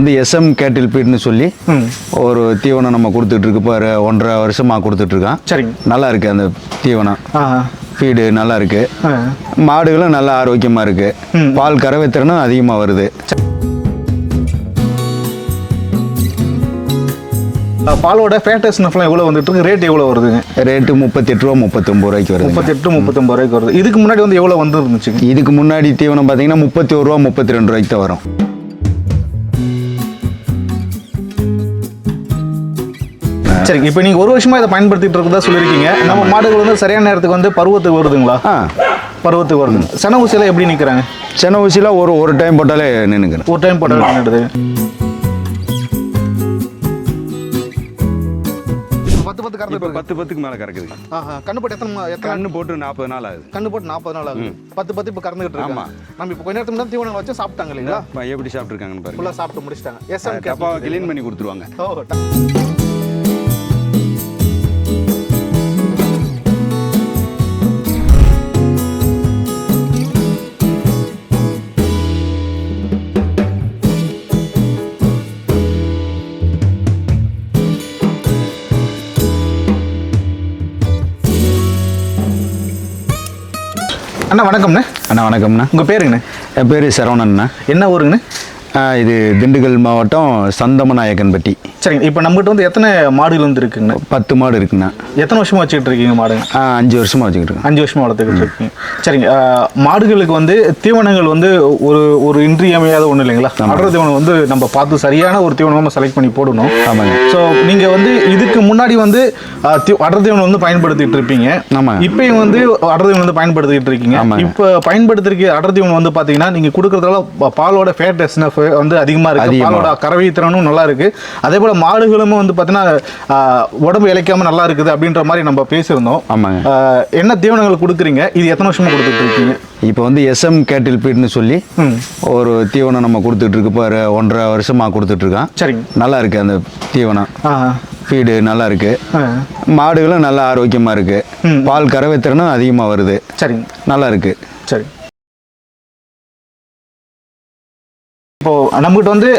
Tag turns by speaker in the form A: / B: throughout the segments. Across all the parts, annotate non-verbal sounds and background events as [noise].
A: வந்து எஸ்எம் கேட்டில் பீட்னு சொல்லி ஒரு தீவனம் நம்ம கொடுத்துட்டு இருக்கு இப்போ ஒன்றரை வருஷமாக கொடுத்துட்டு இருக்கோம்
B: சரிங்க.
A: நல்லா இருக்கு அந்த தீவனம். ஃபீடு நல்லா இருக்கு.
B: ஆ.
A: மாடுகளும் நல்லா ஆரோக்கியமாக இருக்கு.
B: ம்.
A: பால் கறவை திறனும் அதிகமாக வருது
B: பாலோட ஃபேட்டஸ் நஃப்லாம் எவ்வளோ வந்துட்டு இருக்கு? ரேட் எவ்வளோ வருதுங்க?
A: ரேட்டு முப்பத்தெட்டு ரூபா முப்பத்தொம்பது ரூபாய்க்கு வருது
B: முப்பத்தெட்டு முப்பத்தொம்பது ரூபாய்க்கு வருது. இதுக்கு முன்னாடி வந்து எவ்வளோ வந்து இருந்துச்சுங்க
A: இதுக்கு முன்னாடி தீவனம் பார்த்தீங்கன்னா முப்பத்தி ஒரு ரூபா முப்பத்தி ரெண்டு ரூபாய்க்கு தான் வரும்.
B: சரிங்க. இப்போ நீங்கள் ஒரு வருஷமா இதை பயன்படுத்திட்டு இருக்கதா சொல்லியிருக்கீங்க. நம்ம மாடுகள் வந்து சரியான நேரத்துக்கு வந்து பருவத்துக்கு வருதுங்களா? பருவத்துக்கு வருது. சன ஊசியில் எப்படி நிற்கிறாங்க
A: சென்னை ஊசியில் ஒரு ஒரு டைம் போட்டாலே நின்றுக்கிறேன்
B: ஒரு டைம் போட்டால் பண்ணிடுது பத்து பத்து கறந்து
A: இப்போ பத்து பத்துக்கு மேலே கறக்குது.
B: ஆஹா கண்ணு போட்டு எத்தனை மா- எத்தனை
A: கண்ணு போட்டு நாற்பது நாள் ஆகுது.
B: கண்ணு போட்டு நாற்பது நாள் ஆகுது. பத்து பத்து இப்போ கறந்துகிட்டு
A: ஆமா.
B: இருக்காங்க நம்ம இப்போ கொஞ்ச நேரத்துக்கு முன்னாடி தீவனம் வச்சு சாப்பிட்டாங்க இல்லைங்களா?
A: எப்படி சாப்பிட்ருக்காங்கன்னு பாருங்க.
B: ஃபுல்லாக சாப்பிட்டு முடிச்சிட்டாங்க. எஸ்எம்
A: டப்பாவை கிளீன் பண்ணி கொடுத்துருவாங்க.
B: ஓ அண்ணா வணக்கம்ண்ணே.
A: அண்ணா வணக்கம்ண்ணா.
B: உங்கள் பேருங்கண்ணே.
A: என் பேர் சரவணன்ண்ணா
B: என்ன ஊருங்கண்ணே?
A: இது திண்டுக்கல் மாவட்டம் சந்தமநாயக்கன்பட்டி.
B: சரிங்க இப்போ நம்மகிட்ட வந்து எத்தனை மாடுகள் வந்து இருக்குங்கண்ணே
A: பத்து மாடு இருக்குண்ணா
B: எத்தனை வருஷமா வச்சுக்கிட்டு இருக்கீங்க மாடுங்க
A: அஞ்சு வருஷமாக வச்சுக்கிட்டு இருக்கேன்
B: அஞ்சு வருஷமா வளர்த்துக்கிட்டு இருக்கீங்க. சரிங்க மாடுகளுக்கு வந்து தீவனங்கள் வந்து ஒரு ஒரு இன்றியமையாத ஒன்றும் இல்லைங்களா? அடர் தீவனம் வந்து நம்ம பார்த்து சரியான ஒரு தீவனம் நம்ம செலக்ட் பண்ணி போடணும்.
A: ஆமாங்க.
B: ஸோ நீங்க வந்து இதுக்கு முன்னாடி வந்து அடர் தீவனம் வந்து பயன்படுத்திட்டு இருப்பீங்க.
A: ஆமாங்க.
B: இப்பயும் வந்து அடர் தீவனம் வந்து பயன்படுத்திட்டு இருக்கீங்க. இப்போ பயன்படுத்திருக்க அடர் தீவனம் வந்து பாத்தீங்கன்னா நீங்க கொடுக்கறதால பாலோட ஃபேட் எஸ்னஃப் வந்து அதிகமா இருக்கு.
A: அதிகமா.
B: பாலோட கறவை திறனும் நல்லா இருக்கு. அதே போல மாடுகளும் வந்து பாத்தீங்கன்னா ஆஹ், உடம்பு இழைக்காம நல்லா இருக்குது அப்படின்ற மாதிரி நம்ம பேசியிருந்தோம்.
A: ஆமாங்க.
B: என்ன தீவனங்கள் கொடுக்குறீங்க? இது எத்தனை வருஷமா கொடுத்துட்டு இருக்கீங்க?
A: இப்போ வந்து எஸ்எம் கேட்டில் பீட்னு சொல்லி ஒரு தீவனம் நம்ம கொடுத்துட்டு இருக்கு இப்போ ஒன்றரை வருஷமாக கொடுத்துட்டு இருக்கோம்
B: சரிங்க.
A: நல்லா இருக்கு அந்த தீவனம். ஃபீடு நல்லா இருக்கு. மாடுகளும் நல்லா ஆரோக்கியமாக இருக்கு.
B: ம்.
A: பால் கறவை திறனும் அதிகமாக வருது.
B: சரிங்க.
A: நல்லா இருக்கு.
B: சரி. இப்போ நம்மகிட்ட வந்து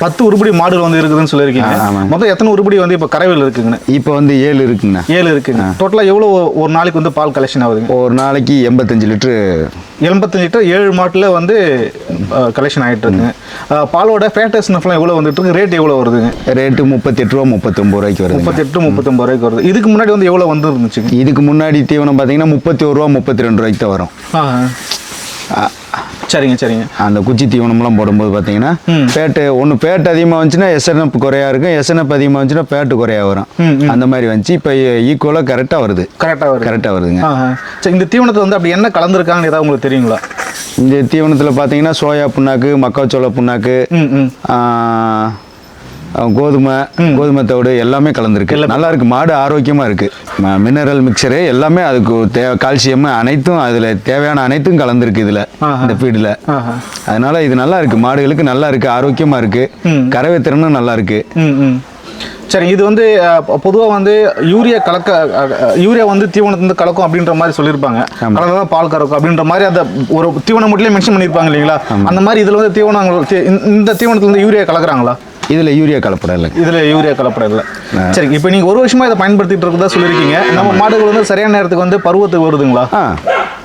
B: பத்து உருப்படி மாடுகள் வந்து இருக்குதுன்னு சொல்லியிருக்கீங்க. மொத்தம் எத்தனை உருப்படி வந்து இப்போ கரைவில் இருக்குங்கண்ணே
A: இப்போ வந்து ஏழு இருக்குங்கண்ணா
B: ஏழு இருக்குங்க. டோட்டலாக எவ்வளோ ஒரு நாளைக்கு வந்து பால் கலெக்ஷன் ஆகுதுங்க?
A: ஒரு நாளைக்கு எண்பத்தஞ்சு லிட்ரு
B: எண்பத்தஞ்சு லிட்டர் ஏழு மாட்டில் வந்து கலெக்ஷன் ஆகிட்டு இருக்குங்க. பாலோட ஃபேட்டஸ் நஃப்லாம் எவ்வளோ வந்துட்டு இருக்கு? ரேட் எவ்வளோ வருதுங்க?
A: ரேட்டு முப்பத்தெட்டு ரூபா முப்பத்தொம்பது ரூபாய்க்கு வருது
B: முப்பத்தெட்டு முப்பத்தொம்பது ரூபாய்க்கு வருது. இதுக்கு முன்னாடி வந்து எவ்வளோ வந்து இருந்துச்சுங்க
A: இதுக்கு முன்னாடி தீவனம் பார்த்தீங்கன்னா முப்பத்தி ஒரு ரூபா முப்பத்தி ரெண்டு ரூபாய்க்கு தான் வரும்.
B: சரிங்க சரிங்க.
A: அந்த குச்சி தீவனம்லாம் போடும்போது பார்த்தீங்கன்னா. பேட்டு ஒன்று பேட்டு அதிகமாக வந்துச்சுன்னா எஸ்என்எப் குறையா இருக்கும். எஸ்என்எப் அதிகமாக வந்துச்சுன்னா பேட்டு குறையா வரும். அந்த மாதிரி வந்துச்சு. இப்போ ஈக்குவலாக கரெக்டாக வருது.
B: கரெக்டாக வருது.
A: கரெக்டாக வருதுங்க.
B: சரி இந்த தீவனத்தை வந்து அப்படி என்ன கலந்துருக்காங்கன்னு ஏதாவது உங்களுக்கு தெரியுங்களா?
A: இந்த தீவனத்தில் பார்த்தீங்கன்னா சோயா புண்ணாக்கு மக்காச்சோள புண்ணாக்கு கோதுமை கோதுமை தவிடு எல்லாமே கலந்துருக்கு. நல்லா இருக்கு மாடு ஆரோக்கியமா இருக்கு. மினரல் மிக்சரு எல்லாமே அதுக்கு தே கால்சியம் அனைத்தும் அதுல தேவையான அனைத்தும் கலந்துருக்கு இதுல. இந்த ஃபீடில் அதனால இது நல்லா இருக்கு மாடுகளுக்கு நல்லா இருக்கு ஆரோக்கியமா இருக்கு. கறவை திறனும் நல்லா இருக்கு.
B: சரி இது வந்து பொதுவாக வந்து யூரியா கலக்க யூரியா வந்து தீவனத்தை வந்து கலக்கும் அப்படின்ற மாதிரி சொல்லியிருப்பாங்க.
A: ஆமா.
B: கலந்ததான் பால் கறக்கும் அப்படின்ற மாதிரி அந்த ஒரு தீவனம் மட்டும் மென்ஷன் பண்ணியிருப்பாங்க இல்லைங்களா? அந்த மாதிரி இதில் வந்து தீவனங்கள் இந்த- இந்த தீவனத்தில் வந்து யூரியா கலக்குறாங்களா?
A: இதுல யூரியா கலப்படம் இல்லைங்க.
B: இதில் யூரியா கலப்படம் இல்லை. சரி இப்போ நீங்கள் ஒரு வருஷமா இதை பயன்படுத்திட்டு இருக்கதா சொல்லியிருக்கீங்க நம்ம மாடுகள் வந்து சரியான நேரத்துக்கு வந்து பருவத்துக்கு வருதுங்களா?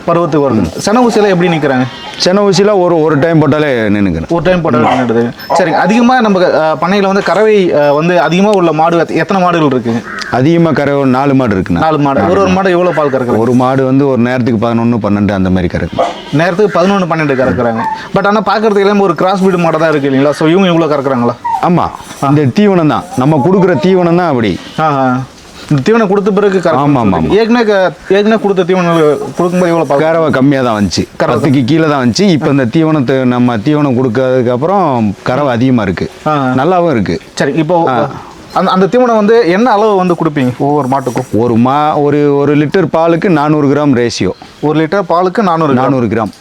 B: பருவத்துக்கு வருது. சன ஊசியில் எப்படி நிற்கிறாங்க
A: சென்னை ஊசியில் ஒரு ஒரு டைம் போட்டாலே நின்றுக்கிறேன்
B: ஒரு டைம் போட்டால் பண்ணிடுது சரி அதிகமாக நம்ம பண்ணையில வந்து கறவை வந்து அதிகமாக உள்ள மாடு எத்த- எத்தனை மாடுகள் இருக்குங்க
A: அதிகமாக கறவை ஒரு நாலு மாடு இருக்குண்ணா.
B: நாலு மாடு. ஒரு ஒரு மாடு. எவ்வளோ பால் கறக்குது?
A: ஒரு மாடு வந்து ஒரு நேரத்துக்கு பதினொன்று பன்னெண்டு அந்த மாதிரி கறக்கும்
B: நேரத்துக்கு பதினொன்று பன்னெண்டு கறக்குறாங்க. பட் ஆனால் பார்க்கறதுக்கு எல்லாமே ஒரு கிராஸ் பீடு மாடு தான் இருக்கு இல்லைங்களா? ஸோ இவங்க இவ்வளோ கறக்குறாங்களா?
A: ஆமா. இந்த தீவனம் தான். நம்ம கொடுக்குற தீவனம் தான் அப்படி.
B: தீவனம் கொடுத்த பிறகு கறக்கும்
A: ஆமா, ஆமா, ஆமா.
B: ஏற்கனவே க- ஏற்கனவே கொடுத்த தீவனம் கொடுக்கும்போது எவ்வளோ
A: கறவை கம்மியாக தான். வந்துச்சு பத்துக்கு கீழே தான் வந்துச்சு. இப்போ இந்த தீவனத்தை நம்ம தீவனம் கொடுக்கறதுக்கு அப்புறம் கறவை அதிகமாக இருக்கு.
B: ஆ.
A: நல்லாவும் இருக்கு.
B: சரி இப்போ அந்த அந்த தீவனம் வந்து என்ன அளவு வந்து கொடுப்பீங்க ஒவ்வொரு மாட்டுக்கும்?
A: ஒரு மா ஒரு ஒரு லிட்டர் பாலுக்கு நானூறு கிராம் ரேஷியோ.
B: ஒரு லிட்டர் பாலுக்கு நானூறு
A: நானூறு கிராம்.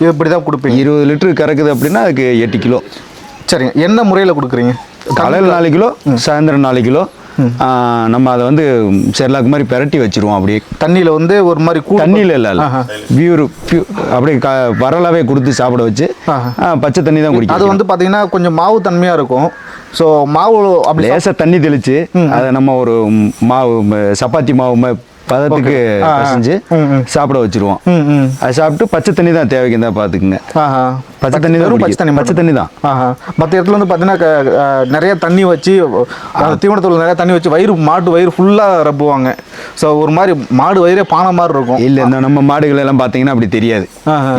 B: இது இப்படி தான் கொடுப்பீங்க?
A: இருபது லிட்டர் கறக்குது அப்படின்னா அதுக்கு எட்டு கிலோ.
B: சரிங்க என்ன முறையில் கொடுக்குறீங்க?
A: காலையில் நாலு கிலோ சாயந்தரம் நாலு கிலோ நம்ம அதை வந்து செர்லாக் மாதிரி பெரட்டி வச்சிருவோம் அப்படியே.
B: தண்ணியில வந்து ஒரு மாதிரி
A: தண்ணியில் இல்லை
B: ஆஹா.
A: பியூர் அப்படியே க வரலாவே கொடுத்து சாப்பிட வச்சு பச்சை தண்ணி தான்
B: அது
A: குடிக்கும்
B: வந்து பாத்தீங்கன்னா கொஞ்சம் மாவு தன்மையா இருக்கும். ஸோ மாவு அப்படி
A: லேசா தண்ணி தெளிச்சு அதை நம்ம ஒரு மாவு சப்பாத்தி மாவு பதத்துக்கு
B: ம்.
A: சாப்பிட வச்சிருவோம். அது சாப்பிட்டு பச்சை தண்ணி தான் தேவைக்கு தான் பார்த்துக்குங்க. பச்சை தண்ணி தான்
B: பச்சை. தண்ணி
A: பச்சை தண்ணி தான்.
B: மற்ற இடத்துல வந்து பார்த்தீங்கன்னா நிறைய தண்ணி வச்சு தீவனத்தில் நிறைய தண்ணி வச்சு வயிறு மாட்டு வயிறு ஃபுல்லாக ரப்புவாங்க. ஸோ ஒரு மாதிரி மாடு வயிறே பானை மாதிரி இருக்கும்.
A: இல்ல இந்த நம்ம மாடுகள் எல்லாம் பார்த்தீங்கன்னா அப்படி தெரியாது.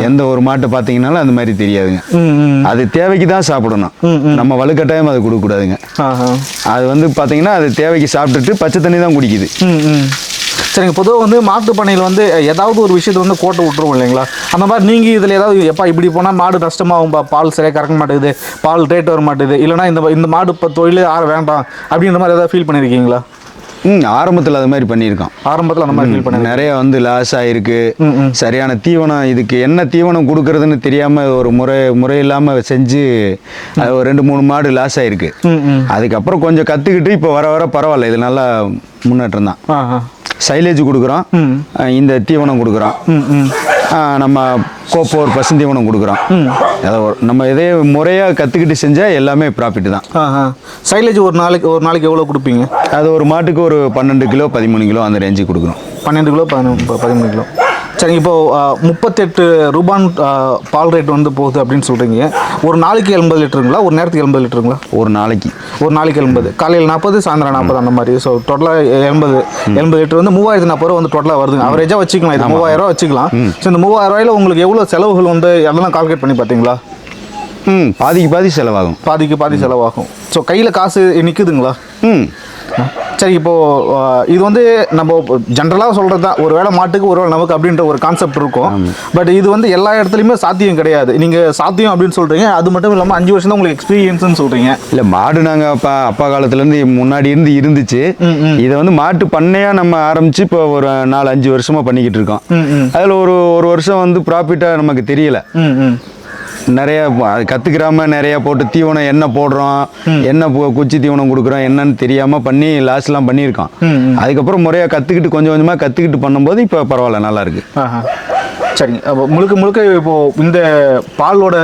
A: எந்த ஒரு மாட்டை பார்த்தீங்கன்னாலும் அந்த மாதிரி தெரியாதுங்க. அது தேவைக்கு தான் சாப்பிடணும். நம்ம வலுக்கட்டாயம் அதை கொடுக்கக்கூடாதுங்க. அது வந்து பார்த்தீங்கன்னா அது தேவைக்கு சாப்பிட்டுட்டு பச்சை தண்ணி தான் குடிக்குது.
B: சரிங்க. பொதுவாக வந்து மாட்டு பண்ணையில் வந்து ஏதாவது ஒரு விஷயத்தை வந்து கோட்டை விட்டுருவோம் இல்லைங்களா? அந்த மாதிரி நீங்கள் இதில் ஏதாவது எப்பா இப்படி போனால் மாடு நஷ்டமாகும்பா? பால் சரியாக கறக்க மாட்டேங்குது. பால் ரேட் வர மாட்டேங்குது. இல்லைனா இந்த இந்த மாடு இப்போ தொழிலே ஆற வேண்டாம். அப்படின்ற மாதிரி ஏதாவது ஃபீல் பண்ணியிருக்கீங்களா
A: ம் ஆரம்பத்தில் அது மாதிரி பண்ணியிருக்கோம்.
B: ஆரம்பத்தில் அந்த மாதிரி ஃபீல் பண்ணி
A: நிறைய வந்து லாஸ்
B: ம்.
A: சரியான தீவனம் இதுக்கு என்ன தீவனம் கொடுக்கறதுன்னு தெரியாம ஒரு முறை முறை இல்லாம செஞ்சு ஒரு ரெண்டு மூணு மாடு லாஸ்
B: ம்.
A: அதுக்கப்புறம் கொஞ்சம் கத்துக்கிட்டு இப்போ வர வர பரவாயில்ல. இது நல்லா முன்னேற்றம் தான் சைலேஜ் கொடுக்குறோம் இந்த தீவனம் கொடுக்குறோம் நம்ம கோப்போர் பசுந்தீவனம் கொடுக்குறோம் ஏதோ ஒரு நம்ம இதே முறையாக கற்றுக்கிட்டு செஞ்சால் எல்லாமே ப்ராஃபிட் தான்.
B: சைலேஜ் ஒரு நாளைக்கு ஒரு நாளைக்கு எவ்வளோ கொடுப்பீங்க?
A: அது ஒரு மாட்டுக்கு ஒரு பன்னெண்டு கிலோ பதிமூணு கிலோ அந்த ரேஞ்சுக்கு கொடுக்குறோம்.
B: பன்னெண்டு கிலோ பதினொன்று பதிமூணு கிலோ. சரிங்க இப்போ ஆ, முப்பத்தெட்டு ரூபான் பால் ரேட் வந்து போகுது அப்படின்னு சொல்கிறீங்க ஒரு நாளைக்கு எண்பது லிட்டருங்களா? ஒரு நேரத்துக்கு எண்பது லிட்டருங்களா?
A: ஒரு நாளைக்கு.
B: ஒரு நாளைக்கு எண்பது. காலையில் நாற்பது சாயந்தரம் நாற்பது அந்த மாதிரி. ஸோ டோட்டலாக எண்பது எண்பது லிட்டர் வந்து மூவாயிரத்து நாற்பது ரூபா வந்து டோட்டலாக வருதுங்க. அவரேஜாக வச்சுக்கலாம். இது மூவாயிரம் ரூபா வச்சுக்கலாம். ஸோ இந்த மூவாயிரம் ரூபாயில உங்களுக்கு எவ்வளோ செலவுகள் வந்து அதெல்லாம் கால்குலேட் பண்ணி பார்த்தீங்களா
A: ம் பாதிக்கு பாதி செலவாகும்.
B: பாதிக்கு பாதி செலவாகும். ஸோ கையில் காசு நிற்குதுங்களா
A: ம்.
B: சரி இப்போ ஆ, இது வந்து நம்ம ஜென்ரலாக சொல்கிறது தான் ஒரு வேளை மாட்டுக்கு ஒரு வேளை நமக்கு அப்படின்ற ஒரு கான்செப்ட் இருக்கும். பட் இது வந்து எல்லா இடத்துலையுமே சாத்தியம் கிடையாது. நீங்கள் சாத்தியம் அப்படின்னு சொல்கிறீங்க அது மட்டும் இல்லாமல் அஞ்சு வருஷம் தான் உங்களுக்கு எக்ஸ்பீரியன்ஸ்னு சொல்கிறீங்க
A: இல்லை மாடு நாங்கள் அப்பா அப்பா காலத்துலேருந்து முன்னாடி இருந்து இருந்துச்சு. இதை வந்து மாட்டு பண்ணையாக நம்ம ஆரம்பித்து இப்போ ஒரு நாலு அஞ்சு வருஷமாக பண்ணிக்கிட்டு இருக்கோம். அதில் ஒரு ஒரு வருஷம் வந்து ப்ராஃபிட்டாக நமக்கு தெரியல. நிறைய கத்துக்கிறாம நிறைய போட்டு தீவனம் என்ன போடுறோம் என்ன குச்சி தீவனம் கொடுக்குறோம் என்னன்னு தெரியாம பண்ணி லாஸ்லாம் பண்ணியிருக்கோம்
B: ம்,
A: அதுக்கப்புறம் முறையா கத்துக்கிட்டு கொஞ்சம் கொஞ்சமா கத்துக்கிட்டு பண்ணும்போது இப்போ பரவாயில்ல நல்லா இருக்கு.
B: சரிங்க. முழுக்க முழுக்க இப்போ இந்த பாலோட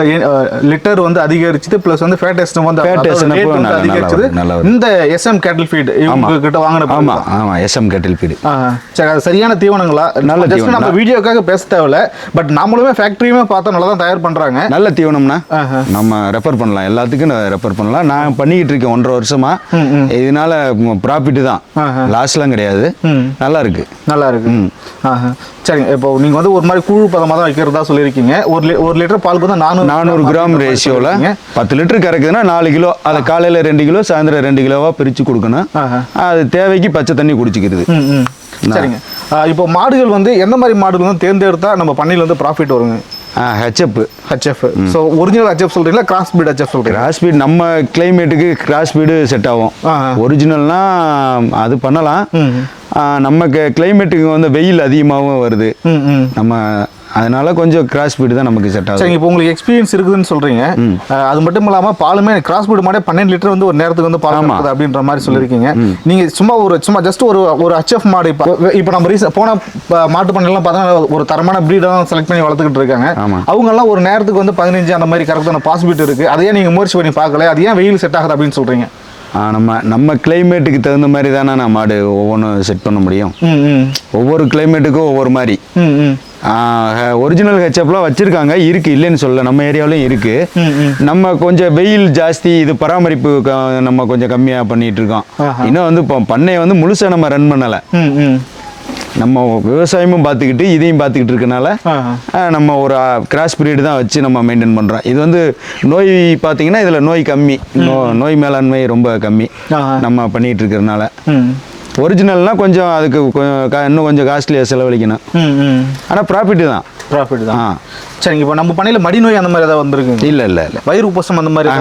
B: லிட்டர் வந்து அதிகரிச்சது ப்ளஸ் வந்து ஃபேட் எஸ்டம் வந்து அதிகரிச்சது. இந்த எஸ்எம் கேட்டில் ஃபீட் இவங்க கிட்ட வாங்கின
A: ஆமா ஆமா எஸ்எம் கட்டில் பீடு
B: ஆஹா. சரி அது சரியான தீவனங்களா?
A: நல்ல தீவனம்
B: நம்ம. வீடியோக்காக பேச தேவையில்ல. பட் நம்மளுமே ஃபேக்டரியுமே பார்த்தா நல்லா தான் தயார் பண்றாங்க.
A: நல்ல தீவனம்னா. நம்ம ரெஃபர் பண்ணலாம். எல்லாத்துக்கும் ரெஃபர் பண்ணலாம். நான் பண்ணிக்கிட்டு இருக்கேன் ஒன்றரை வருஷமா. இதனால ப்ராஃபிட் தான். லாஸ்லாம் கிடையாது. நல்லா இருக்கு.
B: நல்லா இருக்கு. சரிங்க. இப்போ நீங்க வந்து ஒரு மாதிரி குழு பதமாக தான் வைக்கிறதா சொல்லியிருக்கீங்க. ஒரு ஒரு லிட்டர் பாலுக்கு வந்து நானூறு
A: நானூறு கிராம் ரேஷியோவில் பத்து லிட்டர் கறக்குதுன்னா நாலு கிலோ. அதை காலையில் ரெண்டு கிலோ சாயந்தரம் ரெண்டு கிலோவா பிரித்து கொடுக்கணும். அது தேவைக்கு பச்சை தண்ணி குடிச்சிக்கிறது.
B: சரிங்க. இப்போ மாடுகள் வந்து எந்த மாதிரி மாடுகள் வந்து தேர்ந்தெடுத்தா நம்ம பண்ணையில் வந்து ப்ராஃபிட் வருங்க?
A: H F
B: H F so original H F சொல்றீங்களா கிராஸ் பீட் ஹெச்எஃப் சொல்றீங்களா?
A: கிராஸ் ஸ்பீட் நம்ம கிளைமேட்டுக்கு கிராஸ் ஸ்பீடு செட் ஆகும்.
B: ஆஹா.
A: ஒரிஜினல்னா அது பண்ணலாம். நம்ம கிளைமேட்டுக்கு வந்து வெயில் அதிகமாகவும் வருது. நம்ம அதனால கொஞ்சம் கிராஸ் ஸ்பீடு தான் நமக்கு செட் ஆகும்
B: சரிங்க இப்போ உங்களுக்கு எக்ஸ்பீரியன்ஸ் இருக்குதுன்னு சொல்றீங்க. அது மட்டும் இல்லாம பாலுமே கிராஸ் பீட் மாடே பன்னெண்டு லிட்டர் வந்து ஒரு நேரத்துக்கு வந்து பால் அப்படின்ற மாதிரி சொல்லியிருக்கீங்க. நீங்க சும்மா ஒரு சும்மா ஜஸ்ட் ஒரு ஒரு ஹெச்எஃப் மாடு இப்போ இப்போ நம்ம ரீசன் போன மாட்டு பண்ணையெல்லாம் பார்த்தா ஒரு தரமான ப்ரீடாக செலக்ட் பண்ணி வளர்த்துக்கிட்டு இருக்காங்க.
A: ஆமா.
B: அவங்க எல்லாம் ஒரு நேரத்துக்கு வந்து பதினஞ்சு அந்த மாதிரி கரெக்டான பாசிபிலிட்டி இருக்கு. அதையே நீங்க முயற்சி பண்ணி பார்க்கல அது ஏன் வெயில் செட் ஆகுது அப்படின்னு சொல்றீங்க?
A: ஆ, நம்ம நம்ம கிளைமேட்டுக்கு தகுந்த மாதிரி தானே நான் மாடு ஒவ்வொன்றும் செட் பண்ண முடியும். ஒவ்வொரு கிளைமேட்டுக்கும் ஒவ்வொரு மாதிரி. ஒரிஜினல் ஹெச்அப்லாம் வச்சிருக்காங்க. இருக்கு இல்லைன்னு சொல்ல நம்ம ஏரியாவிலையும் இருக்கு.
B: ம், ம்.
A: நம்ம கொஞ்சம் வெயில் ஜாஸ்தி இது பராமரிப்பு நம்ம கொஞ்சம் கம்மியா பண்ணிட்டு இருக்கோம். இன்னும் வந்து இப்போ பண்ணையை வந்து முழுசா நம்ம ரன் பண்ணல. நம்ம விவசாயமும் பார்த்துக்கிட்டு இதையும் பார்த்துக்கிட்டு இருக்கனால நம்ம ஒரு கிராஸ் பீரியட் தான் வச்சு நம்ம மெயின்டைன் பண்றோம். இது வந்து நோய் பார்த்தீங்கன்னா இதுல நோய் கம்மி. நோ- நோய் மேலாண்மை ரொம்ப கம்மி. நம்ம பண்ணிட்டு இருக்கிறதுனால
B: ம்.
A: ஒரிஜினல்னா கொஞ்சம் அதுக்கு இன்னும் கொஞ்சம் காஸ்ட்லியாக செலவழிக்கணும். ஆனால் ப்ராஃபிட் தான்.
B: ப்ராஃபிட் தான். சரிங்க இப்போ நம்ம பண்ணையில் மடி நோய் அந்த மாதிரி ஏதாவது வந்திருக்குங்க?
A: இல்லை இல்லை இல்லை.
B: வயிறு உப்பசம் அந்த மாதிரி?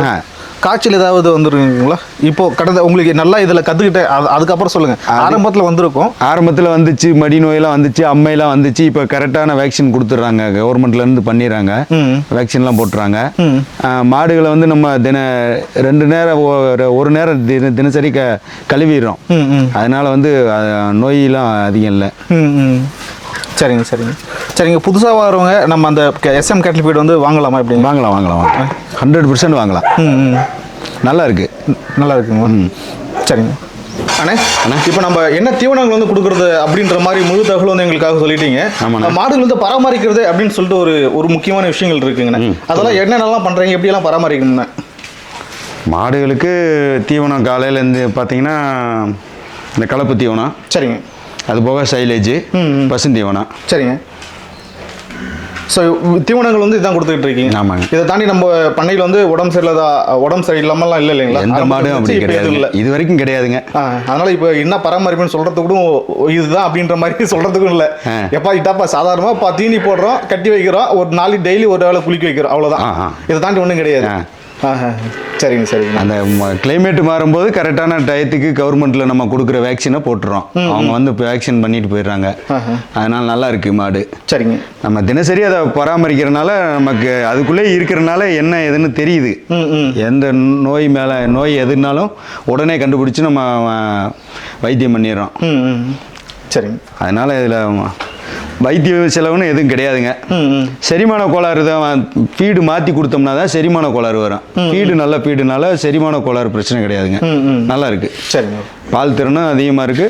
B: காய்ச்சல் ஏதாவது வந்துருக்குங்களா? இப்போ கடந்த உங்களுக்கு நல்லா இதில் கற்றுக்கிட்ட அது அதுக்கப்புறம் சொல்லுங்கள் ஆரம்பத்தில் வந்திருக்கும்.
A: ஆரம்பத்தில் வந்துச்சு மடி நோயெல்லாம் வந்துச்சு அம்மையெல்லாம் வந்துச்சு இப்போ கரெக்டான வேக்சின் கொடுத்துட்றாங்க. கவர்மெண்ட்லேருந்து பண்ணிடுறாங்க. வேக்சின்லாம் போட்டுறாங்க மாடுகளை வந்து நம்ம தின ரெண்டு நேரம் ஒரு நேரம் தின தினசரி க கழுவிடுறோம். அதனால வந்து நோயெல்லாம் அதிகம் இல்லை.
B: சரிங்க சரிங்க. சரிங்க புதுசாக வரவங்க நம்ம அந்த எஸ்எம் கேட்டில் ஃபீட் வந்து வாங்கலாமா எப்படிங்க
A: வாங்கலாம் வாங்கலாம் வாங்கலாம். ஹண்ட்ரட் பர்சன்ட் வாங்கலாம்.
B: ம் ம்.
A: நல்லா இருக்கு.
B: நல்லா இருக்குங்களா சரிங்க. அண்ணே இப்போ நம்ம என்ன தீவனங்கள் வந்து கொடுக்குறது அப்படின்ற மாதிரி முழு தகவல் வந்து எங்களுக்காக சொல்லிட்டீங்க. மாடுகள் வந்து பராமரிக்கிறது அப்படின்னு சொல்லிட்டு ஒரு ஒரு முக்கியமான விஷயங்கள் இருக்குங்கண்ணே. அதெல்லாம் என்னென்னலாம் பண்ணுறீங்க எப்படியெல்லாம் பராமரிக்கணும்ண்ணே?
A: மாடுகளுக்கு தீவனம் காலையிலேருந்து பார்த்தீங்கன்னா இந்த கலப்பு தீவனம்.
B: சரிங்க.
A: அது போக சைலேஜ். பசுந்தீவனம்
B: சரிங்க ஸோ தீவனங்கள் வந்து இதான் கொடுத்துக்கிட்டு இருக்கீங்க
A: ஆமாங்க.
B: இதை தாண்டி நம்ம பண்ணையில் வந்து உடம்பு சரியில்லாத உடம்பு சரியில்லாமல்லாம் இல்லை இல்லைங்களா
A: எந்த மாடும் அப்படி
B: இப்போ
A: கிடையாது
B: இல்லை
A: இது வரைக்கும் கிடையாதுங்க
B: அதனால இப்போ என்ன பராமரிப்புன்னு சொல்றது கூட இதுதான் அப்படின்ற மாதிரி சொல்றதுக்கும் இல்லை. எப்பா இதாப்பா சாதாரணமா பா தீனி போடுறோம் கட்டி வைக்கிறோம் ஒரு நாளைக்கு டெய்லி ஒரு வேளை குளிக்க வைக்கிறோம்
A: ஆ.
B: இதை தாண்டி ஒன்றும் கிடையாது. சரிங்க சரிங்க.
A: அந்த கிளைமேட் மாறும்போது கரெக்டான டயத்துக்கு கவர்மெண்ட்ல நம்ம கொடுக்குற வேக்சினை போட்டுறோம். அவங்க வந்து இப்போ வேக்சின் பண்ணிட்டு போயிடுறாங்க. அதனால நல்லா இருக்கு மாடு.
B: சரிங்க.
A: நம்ம தினசரி அதை பராமரிக்கிறனால நமக்கு அதுக்குள்ளே இருக்கிறனால என்ன ஏதுன்னு தெரியுது. எந்த நோய் மேலே நோய் எதுனாலும் உடனே கண்டுபிடிச்சி நம்ம வைத்தியம் பண்ணிடுறோம்.
B: சரிங்க.
A: அதனால் இதில் வைத்திய செலவுன்னு எதுவும் கிடையாதுங்க. செரிமான கோளாறு தான் ஃபீடு மாற்றி கொடுத்தோம்னா தான் செரிமான கோளாறு வரும். ஃபீடு நல்ல ஃபீடுனால செரிமான கோளாறு பிரச்சனை கிடையாதுங்க. நல்லா இருக்கு.
B: சரிங்க.
A: பால் திறனும் அதிகமாக இருக்கு.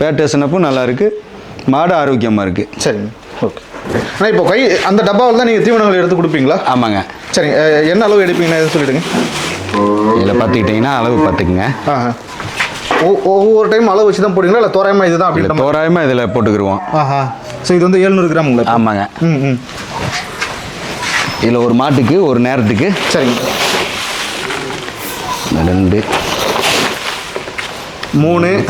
A: பேட்டேஷனப்பும் நல்லா இருக்கு. மாடு ஆரோக்கியமாக இருக்கு.
B: சரிங்க. ஓகே. ஆனால் இப்போ கை அந்த டப்பாவில் தான் நீங்கள் தீவனங்கள் எடுத்து கொடுப்பீங்களா?
A: ஆமாங்க.
B: சரிங்க. என்ன அளவு எடுப்பீங்கன்னு எதுவும் சொல்லிடுங்க.
A: இதில் பார்த்துக்கிட்டிங்கன்னா அளவு பார்த்துக்குங்க.
B: ஒவ்வொரு டைம் அளவு வச்சு தான் போடுவீங்களா? இல்லை தோராயமாக இதுதான் மாதிரி
A: தோராயமாக இதில் போட்டுக்கிருவோம்.
B: ஆஹா. ஸோ இது வந்து எழுநூறு கிராமுங்களா
A: ஆமாங்க.
B: ம் ம்.
A: இதில் ஒரு மாட்டுக்கு ஒரு நேரத்துக்கு.
B: சரிங்க.
A: ரெண்டு.
B: மூணு.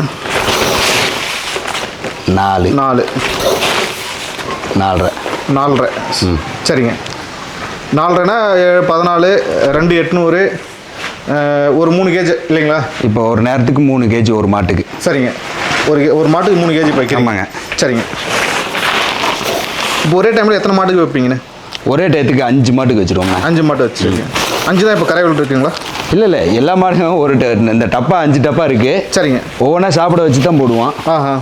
A: நாலு.
B: நாலு.
A: நாலரை.
B: நாலரை. சரிங்க. நாலரைனா பதினாலு ரெண்டு எட்நூறு ஒரு மூணு கேஜி இல்லைங்களா?
A: இப்போ ஒரு நேரத்துக்கு மூணு கேஜி ஒரு மாட்டுக்கு.
B: சரிங்க. ஒரு கே- ஒரு மாட்டுக்கு மூணு கேஜி
A: ஆமாங்க.
B: சரிங்க. இப்போ ஒரே டைமில் எத்தனை மாட்டுக்கு வைப்பீங்கண்ணே
A: ஒரே டயத்துக்கு அஞ்சு மாட்டுக்கு வச்சுருவோங்க
B: அஞ்சு மாட்டு வச்சுருக்கீங்க. அஞ்சு தான் இப்போ கரைவில் இருக்குங்களா?
A: இல்லை இல்லை. எல்லா மாடும் ஒரு ட- இந்த டப்பா அஞ்சு டப்பா இருக்குது
B: சரிங்க.
A: ஒவ்வொன்றா சாப்பிட வச்சு தான் போடுவோம்.
B: ஆஹா.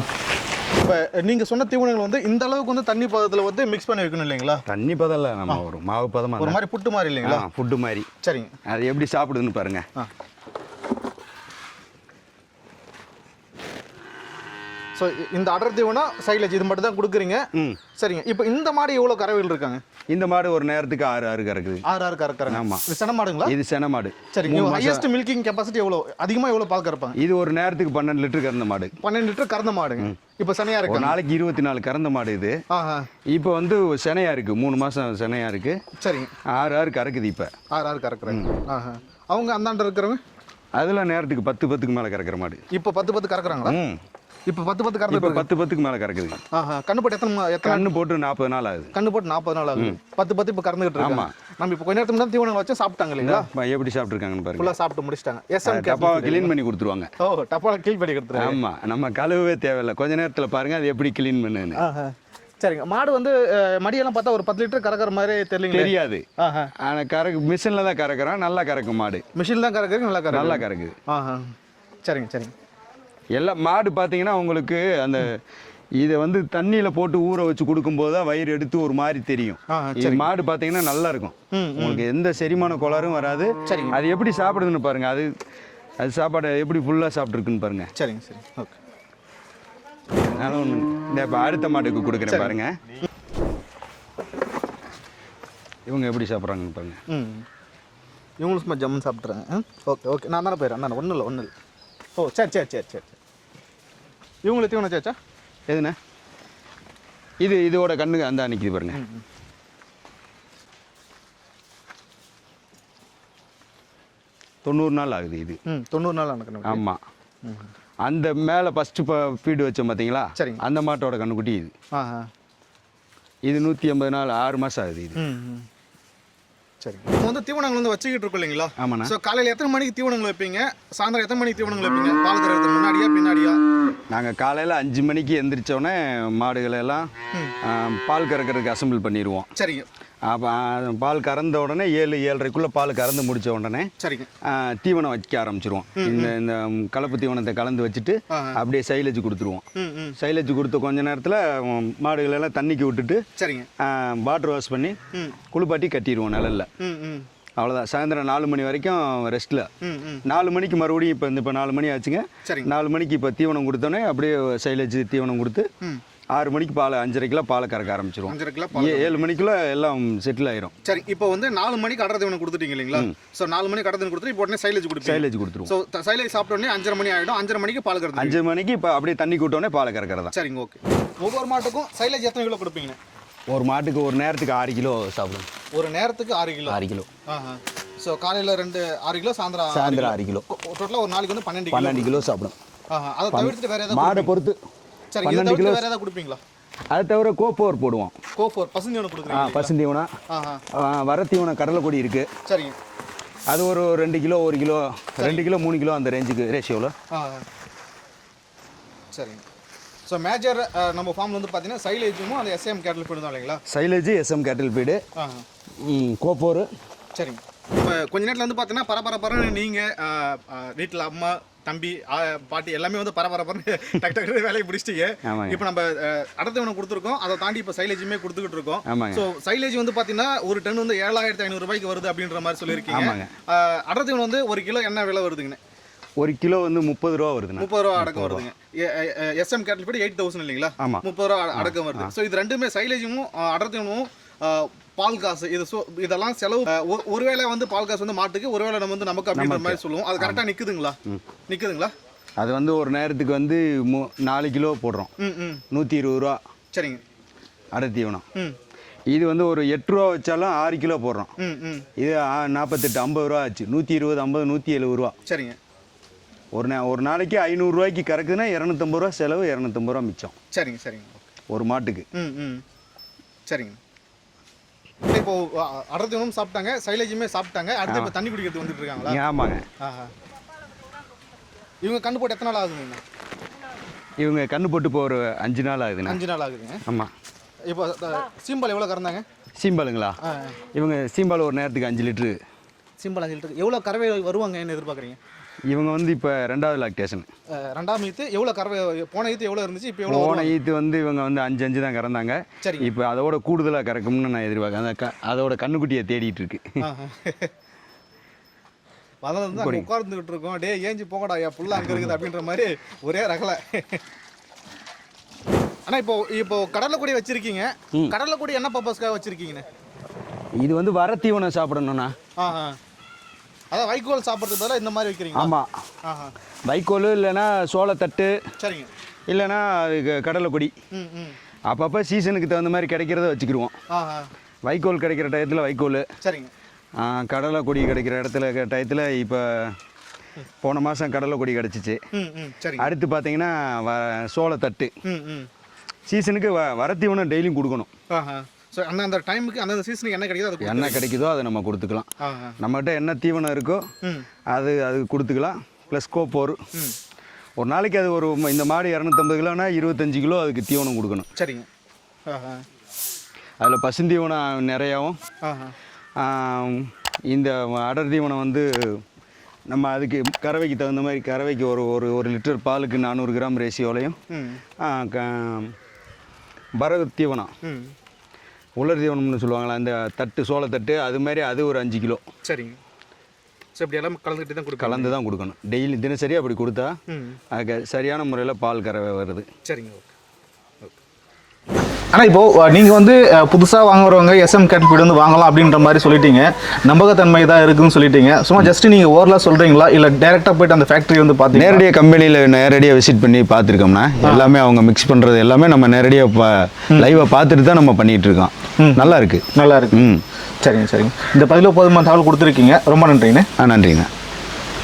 B: இப்போ நீங்கள் சொன்ன தீவனங்கள் வந்து இந்த அளவுக்கு வந்து தண்ணி பதத்தில் வந்து மிக்ஸ் பண்ணி வைக்கணும் இல்லைங்களா?
A: தண்ணி பதம் இல்லை நம்ம ஒரு மாவு பதமாக
B: ஒரு மாதிரி புட்டு மாதிரி இல்லைங்களா?
A: ஃபுட்டு மாதிரி.
B: சரிங்க.
A: அது எப்படி சாப்பிடுதுன்னு பாருங்க.
B: ஸோ இந்த அடர் தீவனம் சைடில் இது மட்டும் தான் கொடுக்குறீங்க. சரிங்க. இப்போ இந்த மாடு எவ்வளோ கறவைகள் இருக்காங்க?
A: இந்த மாடு ஒரு நேரத்துக்கு ஆறு ஆறு கறக்குது.
B: ஆறு ஆறு கறக்குறாங்க.
A: ஆமா.
B: இது சென மாடுங்களா?
A: இது சென மாடு. மாசம்.
B: ஹையஸ்ட் மில்கிங் கெப்பாசிட்டி எவ்வளோ அதிகமாக எவ்வளோ பால் கறப்பாங்க?
A: இது ஒரு நேரத்துக்கு பன்னெண்டு லிட்டர் கறந்த மாடு.
B: பன்னெண்டு லிட்டர் கறந்த மாடுங்க. இப்போ சனையாக
A: ஒரு
B: இருக்காங்க?
A: நாளைக்கு இருபத்தி நாலு கறந்த மாடு இது. இப்போ வந்து செனையா இருக்கு. மூணு மாசம் செனையா இருக்கு.
B: சரிங்க.
A: ஆறு ஆறு கறக்குது இப்போ.
B: ஆறு ஆறு கறக்குறாங்க. அவங்க அந்தாண்ட இருக்கிறவங்க?
A: அதில் நேரத்துக்கு பத்து பத்துக்கு மேலே கறக்கிற மாடு.
B: இப்போ பத்து பத்து கறக்குறாங்களா? இப்போ பத்து பத்து
A: இப்போ
B: கறந்து
A: பத்து பத்துக்கு மேலே கறக்குது.
B: ஆஹா கண்ணு போட்டு எத்தனை எத்தனை
A: கண்ணு போட்டு நாற்பது நாள் ஆகுது.
B: கண்ணு போட்டு நாற்பது நாள் ஆகுது. பத்து பத்து இப்போ கறந்துகிட்டு இருக்காங்க.
A: ஆமா.
B: நம்ம இப்போ கொஞ்ச நேரத்துக்கு முன்னாடி தீவனம் வச்சு சாப்பிட்டாங்க இல்லைங்களா?
A: எப்படி சாப்பிட்ருக்காங்கன்னு பாருங்க.
B: ஃபுல்லாக சாப்பிட்டு முடிச்சிட்டாங்க. எஸ்எம்
A: டப்பாவை க்ளீன் பண்ணி கொடுத்துருவாங்க.
B: ஓ டப்பால கீழ் பண்ணி கொடுத்துருங்க
A: ஆமா நம்ம கழுவவே தேவையில்லை. கொஞ்ச நேரத்துல பாருங்க அது எப்படி க்ளீன் பண்ணுன்னு.
B: சரிங்க. மாடு வந்து மடியெல்லாம் பார்த்தா ஒரு பத்து லிட்டர் கறக்கிற மாதிரி தெரியலீங்களே
A: தெரியாது.
B: ஆஹா.
A: ஆனா கறக்கு மிஷினில் தான் கறக்குறோம் நல்லா கறக்கும் மாடு.
B: மிஷின் தான் கறக்குறது நல்லா கறக்கு
A: நல்லா கறக்குது.
B: சரிங்க சரிங்க.
A: எல்லாம் மாடு பார்த்தீங்கன்னா உங்களுக்கு அந்த இதை வந்து தண்ணியில் போட்டு ஊற வச்சு கொடுக்கும்போது தான் வயிறு எடுத்து ஒரு மாதிரி தெரியும். இது மாடு பார்த்தீங்கன்னா நல்லா இருக்கும். உங்களுக்கு எந்த செரிமான கோளாறும் வராது. அது எப்படி சாப்பிடுதுன்னு பாருங்க. அது அது சாப்பாடை எப்படி ஃபுல்லாக சாப்பிட்ருக்குன்னு பாருங்க.
B: சரிங்க சரி ஓகே.
A: அதனால ஒன்று இந்த இப்போ அடுத்த மாட்டுக்கு கொடுக்குறேன் பாருங்க. இவங்க எப்படி சாப்பிட்றாங்கன்னு பாருங்க.
B: இவங்களும் சும்மா ஜம்முன்னு சாப்பிட்றாங்க ஓகே ஓகே. நான் தானே போயிடுறேன். நான் ஒன்றும் இல்லை ஒன்றும் இல்லை. ஓ சரி சரி சரி சரி. சரி இவங்களுக்கு தீவனம் சேச்சா
A: எதுண்ணே? இது இதோட கண்ணுக்கு அந்த நிற்கிது பாருங்க. தொண்ணூறு நாள் ஆகுது இது.
B: தொண்ணூறு நாள் எனக்கு
A: ஆமாம் அந்த மேலே ஃபஸ்ட்டு ஃபீடு வச்சோம் பார்த்தீங்களா
B: சரிங்க.
A: அந்த மாட்டோட கண்ணுக்குட்டி இது. இது நூற்றி ஐம்பது நாள் ஆறு மாதம் ஆகுது இது.
B: சரி இப்போ வந்து தீவனங்கள் வந்து வச்சுக்கிட்டு இருக்கோம் இல்லைங்களா?
A: ஆமாண்ணா.
B: ஸோ காலையில் எத்தனை மணிக்கு தீவனங்கள் வைப்பீங்க? சாயந்தரம் எத்தனை மணிக்கு தீவனங்கள் வைப்பீங்க? பால் கறக்கிறதுக்கு முன்னாடியா பின்னாடியா?
A: நாங்கள் காலையில் அஞ்சு மணிக்கு எந்திரிச்சோடனே மாடுகளை எல்லாம் பால் கறக்கிறதுக்கு அசம்பிள் பண்ணிடுவோம்.
B: சரிங்க.
A: அப்போ பால் கறந்த உடனே ஏழு ஏழரைக்குள்ளே பால் கறந்து முடிச்ச உடனே
B: சரிங்க.
A: தீவனம் வைக்க ஆரம்பிச்சிருவோம். இந்த இந்த கலப்பு தீவனத்தை கலந்து வச்சுட்டு. அப்படியே சைலேஜ் கொடுத்துருவோம். சைலேஜ் கொடுத்த கொஞ்ச நேரத்தில் மாடுகளை எல்லாம் தண்ணிக்கு விட்டுட்டு
B: சரிங்க.
A: வாட்டர் வாஷ் பண்ணி குளிப்பாட்டி கட்டிடுவோம் நிழல்ல. அவ்வளோதான் சாயந்தரம் நாலு மணி வரைக்கும் ரெஸ்ட்டில் நாலு மணிக்கு மறுபடியும் இப்போ இந்த இப்போ நாலு மணி ஆச்சுங்க. நாலு மணிக்கு இப்போ தீவனம் கொடுத்தோன்னே அப்படியே சைலேஜ் தீவனம் கொடுத்து ஆறு மணிக்கு பால் அஞ்சரை கிலோ பாலை கறக்க ஆரம்பிச்சிருவோம்.
B: அஞ்சரை கிலோ
A: ஏ ஏழு மணிக்குள்ள எல்லாம் செட்டில் ஆயிரும்.
B: சரி இப்போ வந்து நாலு மணிக்கு அடர் தீவனம் கொடுத்துட்டீங்க இல்லைங்களா? ஸோ நாலு மணிக்கு அடர் தீவனம் கொடுத்துட்டு இப்போ உடனே சைலேஜ் கொடுப்பீங்க.
A: சைலேஜ் கொடுத்துருவோம்.
B: ஸோ சைலேஜ் சாப்பிட்ட உடனே அஞ்சரை மணி ஆகிடும் அஞ்சரை மணிக்கு பால் கறந்து
A: அஞ்சு மணிக்கு இப்போ அப்படியே தண்ணி கூட்டோடனே பாலை கறக்கிறதா.
B: சரிங்க ஓகே ஒவ்வொரு மாட்டுக்கும் சைலேஜ் எத்தனை கிலோ கொடுப்பீங்க?
A: ஒரு மாட்டுக்கு ஒரு நேரத்துக்கு ஆறு கிலோ சாப்பிடும்
B: ஒரு நேரத்துக்கு ஆறு கிலோ?
A: ஆறு கிலோ.
B: ஸோ காலையில் ரெண்டு ஆறு கிலோ சாயந்தரம்
A: சாயந்தரம் ஆறு கிலோ.
B: டோட்டலாக ஒரு நாளைக்கு வந்து பன்னெண்டு கிலோ
A: பன்னெண்டு கிலோ சாப்பிடும்
B: அதை தவிர்த்துட்டு வேற ஏதாவது
A: மாடை பொறுத்து. பன்னெண்டு
B: தவிர்த்து வேற ஏதாவது கொடுப்பீங்களா?
A: அதை தவிர கோப்போர் போடுவோம்.
B: கோஃபோர் பசுந்தீவனம் கொடுக்குறீங்க
A: பசுந்தீவனம். வரத்தீவனம் கடலைக்கொடி இருக்குது
B: சரிங்க
A: அது ஒரு ரெண்டு கிலோ ஒரு கிலோ ரெண்டு கிலோ மூணு கிலோ அந்த ரேஞ்சுக்கு ரேஷியோவில்
B: சரிங்க ஸோ மேஜர் நம்ம ஃபார்ம்ல வந்து பார்த்தீங்கன்னா சைலேஜும் அந்த எஸ்எம் கேட்டல் ஃபீடு தான் இல்லைங்களா?
A: சைலேஜ் எஸ்எம் கேட்டில் பீடு
B: ஆஹா.
A: கோப்போர்
B: சரிங்க இப்போ கொஞ்ச நேரத்தில் வந்து பார்த்தீங்கன்னா பரபரப்பரன்னு நீங்கள் வீட்டில் அம்மா தம்பி பாட்டி எல்லாமே வந்து பரபரப்பரன்னு [laughs] டக்கு டக்கு வேலையை பிடிச்சிட்டீங்க இப்போ நம்ம அடத்தவனை கொடுத்துருக்கோம். அதை தாண்டி இப்போ சைலேஜுமே கொடுத்துக்கிட்டு இருக்கோம். ஸோ சைலேஜ் வந்து பார்த்தீங்கன்னா ஒரு டன் வந்து ஏழாயிரத்தி ஐநூறு ரூபாய்க்கு வருது அப்படின்ற மாதிரி சொல்லியிருக்கீங்க. அடத்தவன் வந்து ஒரு கிலோ என்ன விலை வருதுங்கண்ணே?
A: ஒரு கிலோ வந்து முப்பது ரூபா வருதுண்ணா.
B: முப்பது ரூபா அடக்கம் வருதுங்க. எஸ்எம் கேட்டல் படி எயிட் தௌசண்ட் இல்லைங்களா? முப்பது ரூபா அட- அடக்கம் வருது. ஸோ இது ரெண்டுமே சைலேஜும் அடர்த்தியும் பால் காசு இது சோ இதெல்லாம் செலவு ஒருவேளை வந்து பால் காசு வந்து மாட்டுக்கு ஒருவேளை நம்ம வந்து நமக்கு அப்படின்ற மாதிரி சொல்லுவோம். அது கரெக்டாக நிற்குதுங்களா நிற்குதுங்களா
A: அது வந்து ஒரு நேரத்துக்கு வந்து மூ நாலு கிலோ போடுறோம். நூற்றி இருபது ரூபா.
B: சரிங்க.
A: அடத்தீவனம்
B: ம்.
A: இது வந்து ஒரு எட்டு ரூபா வச்சாலும் ஆறு கிலோ போடுறோம். இது நாற்பத்தெட்டு ஐம்பது ரூபா ஆச்சு. நூற்றி இருபது ஐம்பது நூற்றி எழுபது ரூபா.
B: சரிங்க.
A: ஒரு நா ஒரு நாளைக்கு ஐநூறுரூவாய்க்கு கறக்குதுன்னா இரநூத்தம்பது ரூபா செலவு இரநூத்தம்பது ரூபா மிச்சம்.
B: சரிங்க சரிங்க.
A: ஒரு மாட்டுக்கு.
B: ம். சரிங்க. இப்போ அடர்த்தியும் சாப்பிட்டாங்க சைலேஜுமே சாப்பிட்டாங்க. அடுத்து இப்போ தண்ணி குடிக்கிறது வந்துட்டு இருக்காங்களா
A: ஆமாங்க.
B: இவங்க கண்டு போட்டு எத்தனை நாள் ஆகுதுங்க
A: இவங்க கண்ணு போட்டு இப்போ ஒரு அஞ்சு நாள் ஆகுதுண்ணா
B: அஞ்சு நாள் ஆகுதுங்க.
A: ஆமாம்
B: இப்போ சிம்பிள் எவ்வளோ கறந்தாங்க?
A: சீம்பாலுங்களா? இவங்க சீம்பால் ஒரு நேரத்துக்கு அஞ்சு லிட்ரு.
B: சிம்பிள் அஞ்சு லிட்டர். எவ்வளோ கறவை வருவாங்கன்னு எதிர்பார்க்குறீங்க?
A: இவங்க வந்து இப்போ ரெண்டாவது லாக்டேஷன்
B: ரெண்டாம் ஈத்து எவ்வளோ கறவை போன ஈத்து எவ்வளோ இருந்துச்சு இப்போ எவ்வளோ
A: போன ஈத்து வந்து இவங்க வந்து அஞ்சு அஞ்சு தான் கறந்தாங்க.
B: சரி
A: இப்போ அதோட கூடுதலாக கறக்கும்னு நான் எதிர்பார்க்கேன் அந்த க அதோட கண்ணுக்குட்டியை தேடிட்டு இருக்கு. [laughs]
B: வந்து அங்கே உட்கார்ந்துக்கிட்டு இருக்கோம். டே ஏஞ்சி போகடா என் புள்ள அங்கே இருக்குது அப்படின்ற மாதிரி ஒரே ரகலை. ஆனால் இப்போ இப்போ கடலைக்குடி வச்சிருக்கீங்க. கடலைக்குடி என்ன பர்பஸ்க்காக வச்சிருக்கீங்கண்ணே?
A: இது வந்து வர தீவனம் சாப்பிடணும்ண்ணா.
B: அதான் வைக்கோல் சாப்பிட்றதுக்கு பதிலாக இந்த மாதிரி வைக்கிறீங்க
A: ஆமாம் வைக்கோல் இல்லைன்னா சோளத்தட்டு
B: சரிங்க.
A: இல்லைன்னா அதுக்கு கடலைக்கொடி அப்பப்போ சீசனுக்கு தகுந்த மாதிரி கிடைக்கிறத வச்சுக்கிருவோம்.
B: ஆஹா.
A: வைக்கோல் கிடைக்கிற டயத்தில் வைக்கோல்.
B: சரிங்க.
A: கடலை கொடி கிடைக்கிற இடத்துல டயத்தில் இப்போ போன மாதம் கடலை கொடி கிடச்சிச்சு அடுத்து பார்த்தீங்கன்னா வ சோளத்தட்டு. சீசனுக்கு வ வரத்தீவனம் டெய்லியும் கொடுக்கணும்.
B: ஆஹா. ஸோ அந்த அந்த டைமுக்கு அந்தந்த சீசனுக்கு என்ன கிடைக்குதோ அது
A: என்ன கிடைக்குதோ அதை நம்ம கொடுத்துக்கலாம். நம்மகிட்ட என்ன தீவனம் இருக்கோ அது அது கொடுத்துக்கலாம். ப்ளஸ் கோப்போர் ஒரு. நாளைக்கு அது ஒரு இந்த மாடு இரநூத்தம்பது கிலோனா இருபத்தஞ்சு கிலோ அதுக்கு தீவனம் கொடுக்கணும்.
B: சரிங்க.
A: அதில் பசுந்தீவனம் நிறையாவும் இந்த அடர் தீவனம் வந்து நம்ம அதுக்கு கறவைக்கு தகுந்த மாதிரி கறவைக்கு ஒரு ஒரு ஒரு லிட்டர் பாலுக்கு நானூறு கிராம் ரேஷியோலையும்
B: ம்.
A: ஆ, க- பரகு தீவனம். உலர் தீவனம்னு சொல்லுவாங்களா அந்த தட்டு சோளத்தட்டு அது மாதிரி அது ஒரு அஞ்சு கிலோ.
B: சரிங்க. ஸோ இப்படி எல்லாம் கலந்துக்கிட்டு தான் கொடுக்கலாம்
A: கலந்து தான் கொடுக்கணும். டெய்லி தினசரி அப்படி கொடுத்தா அதுக்கு சரியான முறையில் பால் கறவை வருது.
B: சரிங்க ஓகே ஆனால் இப்போது நீங்கள் வந்து புதுசாக வாங்குறவங்க எஸ்எம் கேட் வந்து வாங்கலாம் அப்படின்ற மாதிரி சொல்லிட்டீங்க. நம்பகத்தன்மை தான் இருக்குன்னு சொல்லிட்டீங்க. சும்மா ஜஸ்ட் நீங்கள் ஓரலாக சொல்கிறீங்களா இல்லை டேரெக்டாக போயிட்டு அந்த ஃபேக்ட்ரி வந்து பார்த்தீங்க
A: நேரடியாக கம்பெனியில் நேரடியாக விசிட் பண்ணி பார்த்துருக்கோம்னா எல்லாமே அவங்க மிக்ஸ் பண்ணுறது எல்லாமே நம்ம நேரடியாக பா லைவாக பார்த்துட்டு தான் நம்ம பண்ணிகிட்டு இருக்கோம். நல்லா இருக்கு.
B: நல்லா இருக்கு.
A: ம்.
B: சரிங்க சரிங்க. இந்த பதிவில் போதுமான தகவல் கொடுத்துருக்கீங்க. ரொம்ப நன்றிங்கண்ணே
A: ஆ நன்றிங்க.